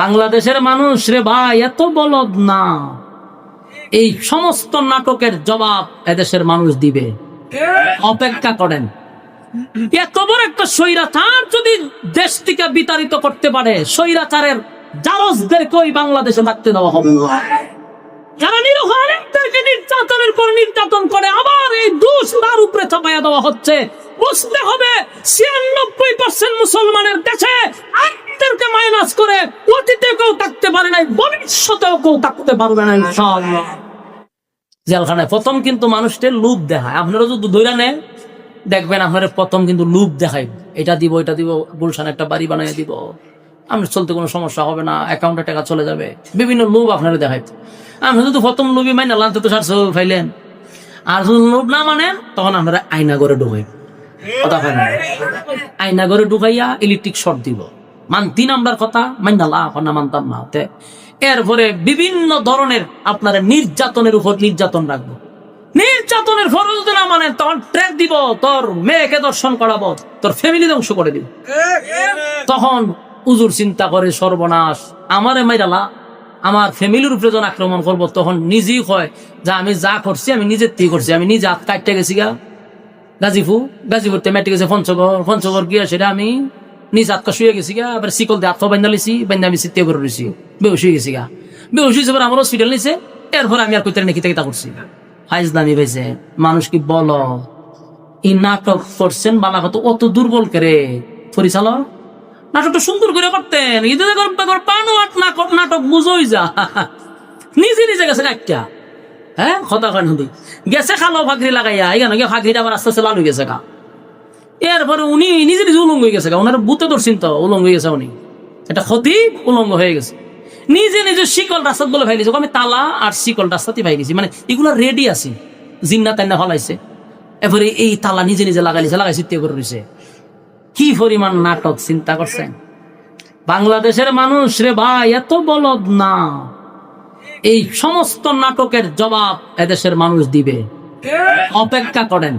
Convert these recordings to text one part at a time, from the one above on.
বাংলাদেশের মানুষ রে ভাই এত বলদ না। এই সমস্ত নাটকের জবাব এদেশের মানুষ দিবে। অপেক্ষা করেন। এত বড় একটা স্বৈরাচার যদি দেশ থেকে বিতাড়িত করতে পারে স্বৈরাচারের জারজদেরকে ওই বাংলাদেশে থাকতে দেওয়া হবে। যারা নির্যাতনের পর নির্যাতন করে আবার এই দোষ তার উপরে চাপাইয়া দেওয়া হচ্ছে। বুঝতে হবে ছিয়ানব্বই পার্সেন্ট মুসলমানের দেশে আত্মীয়কে মাইনাস করে অতীতে কেউ থাকতে পারে নাই, ভবিষ্যতেও কেউ থাকতে পারবে না জেলখানায় প্রথম কিন্তু মানুষদের লুপ দেখায়। আপনারা যদি নেন, দেখবেন প্রথম কিন্তু লুপ দেখাই এটা দিব এটা দিব, গুলশান একটা বাড়ি বানিয়ে দিব। আপনার চলতে কোনো সমস্যা হবে না অ্যাকাউন্টে টাকা চলে যাবে। বিভিন্ন লোভ আপনারা দেখাই আপনি যদি প্রথম লোভই মাইনা লানতে তো সারছো, ফাইলেন। আর যদি লোভ না মানেন, তখন আপনারা আয়না করে ঢুকাই আয়না করে ঢুকাইয়া ইলেকট্রিক শর্ট দিব। মান তিন নাম্বার কথা মানতাম না এরপরে বিভিন্ন ধরনের আপনার নির্যাতনের উপর নির্যাতন রাখব। নির্যাতনের ফরজ যদি না মানে তখন ট্রেক দিব, তোর মেয়েকে দর্শন করাবো, তোর ফ্যামিলি ধ্বংস করে দিব। তখন উজুর চিন্তা করে সর্বনাশ। আমারে মাইরালা আমার ফ্যামিলির উপরে যখন আক্রমণ করব, তখন নিজেই কয় যে আমি যা করছি, আমি নিজের থেকে করছি, আমি নিজে হাত কাটতে গেছি গা। গাজীপুর গাজীপুর তে মেটে গেছে পঞ্চগড় পঞ্চগড় গিয়ে সেটা আমি নিজ হাতকা শুয়ে গেছি গা, আবার শিকল দিয়ে হাত বান্ধা লিছি, বান্ধা আমি সিতে করে রয়েছি বেউস হয়ে গেছি গা। বেউস হয়েছে এবার আমার হসপিটাল নিছে, এরপর আমি আর কইতে নাকি তা করছি। হাইজ দামি পাইছে মানুষ কি বলো, এই নাটক করছেন বালা কত অত দুর্বল করে পরিচালক, নাটকটা সুন্দর করে করতেন ঈদের পানো আট নাটক বুঝোই যা। নিজে নিজে গেছে একটা। হ্যাঁ কথা কয় নদী গেছে খালো ফাঁকরি লাগাইয়া এখানে ফাঁকরিটা আবার আস্তে আস্তে লালু গেছে গা। এরপরে উনি নিজে নিজে উলঙ্গ হয়ে গেছে ওনার বুতে ধরছেন তো উলঙ্গ হয়ে গেছে উনি। এটা ক্ষতি উলঙ্গ হয়ে গেছে। নিজে নিজে শিকল রাস্তাত বলে ফাইলিছে আমি তালা আর শিকল রাস্তাতে পাই গেছি মানে এগুলো রেডি আছে। জিন্না তাইনা হলাইছে এরপরে এই তালা নিজে নিজে লাগাইছে লাগাইছে তে করে রয়েছে কি পরিমাণ নাটক চিন্তা করছেন? বাংলাদেশের মানুষ রে ভাই এত বলদ না। এই সমস্ত নাটকের জবাব এদেশের মানুষ দিবে। অপেক্ষা করেন।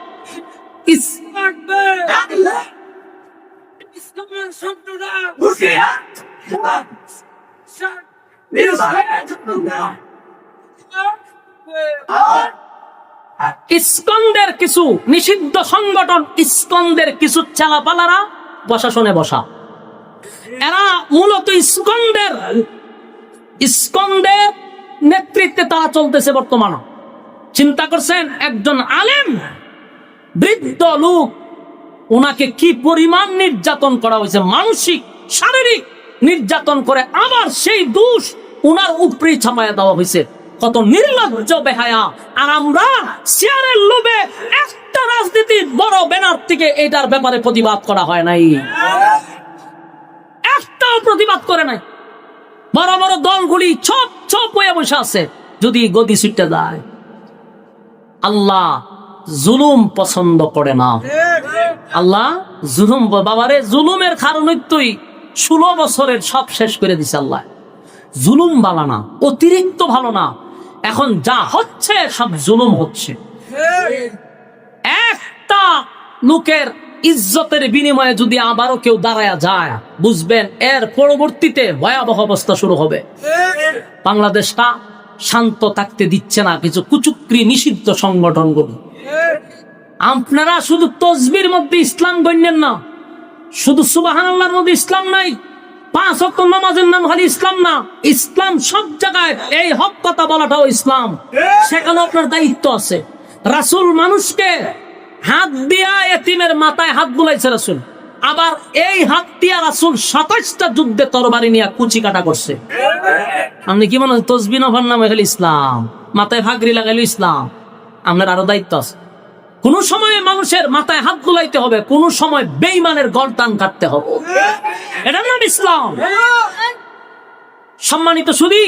ইস্কন্দের কিছু নিষিদ্ধ সংগঠন, ইস্কন্দের কিছু চালাপালারা প্রশাসনে বসা। এরা মূলত ইস্কন্দের ইস্কন্দের নেতৃত্বে তারা চলতেছে বর্তমান। চিন্তা করছেন একজন আলেম বৃদ্ধ লোক, ওনাকে কি পরিমাণ নির্যাতন করা হয়েছে? মানসিক, শারীরিক নির্যাতন করে আবার সেই দোষ ওনার উপরে ছাপাইয়া দেওয়া হয়েছে। কত নির্লজ্জ বেহায়া। আর আমরা শেয়ারের লোভে একটা রাজনীতির বড় ব্যানার থেকে এটার ব্যাপারে প্রতিবাদ করা হয় নাই। একটাও প্রতিবাদ করে নাই। বড় বড় দলগুলি ছপ ছপ হয়ে বসে আছে। যদি গদি ছুটতে যায়। আল্লাহ জুলুম পছন্দ করে না। আল্লাহ জুলুম বাবারে জুলুমের কারণে তুই ষোলো বছরের সব শেষ করে দিছে আল্লাহ। জুলুম ভালো না অতিরিক্ত ভালো না। এখন যা হচ্ছে সব জুলুম হচ্ছে। একটা লোকের ইজ্জতের বিনিময়ে যদি আবারও কেউ দাঁড়ায়া যায় বুঝবেন এর পরবর্তীতে ভয়াবহ অবস্থা শুরু হবে। বাংলাদেশটা শান্ত থাকতে দিচ্ছে না কিছু কুচুক্রি নিষিদ্ধ সংগঠনগুলো। আপনারা শুধু তসবির মধ্যে ইসলাম গণ্যেন না। শুধু সুবাহান আল্লাহর মধ্যে ইসলাম নাই, পাঁচ অক্ট নামাজের নাম খালি ইসলাম না। ইসলাম সব জায়গায় এই হক কথা বলাটাও ইসলাম। সেখানে আপনার দায়িত্ব আছে। রাসুল মানুষকে হাত দিয়া এতিমের মাথায় হাত বুলাইছে রাসুল। আবার এই হাত দিয়া রাসুল সাতাশটা যুদ্ধে তরবারি নিয়ে কুচি কাটা করছে। আপনি কি মনে হয় তসবি নফার নামে খালি ইসলাম। মাথায় ফাগরি লাগাইলো ইসলাম। আপনার আরও দায়িত্ব আছে। কোন সময়ে মানুষের মাথায় হাত গুলাইতে হবে, কোন সময় বেইমানের গরদান কাটতে হবে। এটার নাম ইসলাম। সম্মানিত সুদী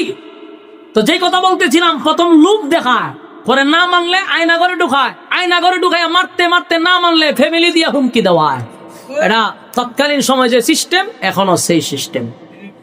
তো যে কথা বলতেছিলাম, প্রথম লুক দেখায়, পরে না মানলে আয়না ঘরে ঢুকায়, আয়না ঘরে ঢুকায় মারতে মারতে না মানলে ফ্যামিলি দিয়ে হুমকি দেওয়ায়। এটা তৎকালীন সময় যে সিস্টেম এখনও সেই সিস্টেম